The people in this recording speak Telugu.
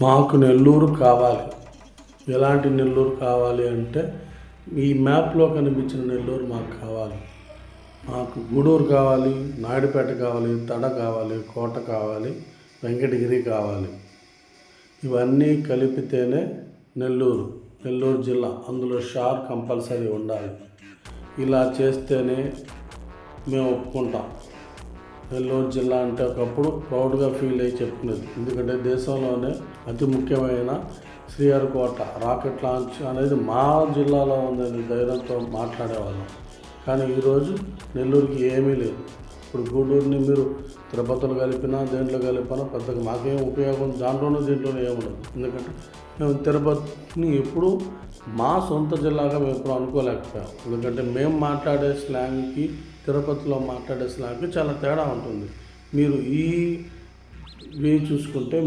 మాకు నెల్లూరు కావాలి. ఎలాంటి నెల్లూరు కావాలి అంటే ఈ మ్యాప్లో కనిపించిన నెల్లూరు మాకు కావాలి. మాకు గూడూరు కావాలి నాయుడుపేట కావాలి తడ కావాలి కోట కావాలి వెంకటగిరి కావాలి. ఇవన్నీ కలిపితేనే నెల్లూరు నెల్లూరు జిల్లా. అందులో షార్ కంపల్సరీ ఉండాలి. ఇలా చేస్తేనే మేము ఒప్పుకుంటాం. నెల్లూరు జిల్లా అంటే ఒకప్పుడు ప్రౌడ్గా ఫీల్ అయ్యి చెప్పుకునేది. ఎందుకంటే దేశంలోనే అతి ముఖ్యమైన శ్రీహరికోట రాకెట్ లాంచ్ అనేది మా జిల్లాలో ఉందని ధైర్యంతో మాట్లాడేవాళ్ళం. కానీ ఈరోజు నెల్లూరుకి ఏమీ లేదు. ఇప్పుడు గూడూరుని మీరు తిరుపతిలో కలిపినా దేంట్లో కలిపినా పెద్దగా మాకేం ఉపయోగం దాంట్లోనూ దీంట్లోనూ ఏముండదు ఎందుకంటే మేము తిరుపతిని ఎప్పుడు మా సొంత జిల్లాగా మేము ఎప్పుడు అనుకోలేకపోయాం. ఎందుకంటే మేము మాట్లాడే స్లాంగ్కి తిరుపతిలో మాట్లాడే స్లాంగ్కి చాలా తేడా ఉంటుంది. మీరు ఈ వే చూసుకుంటే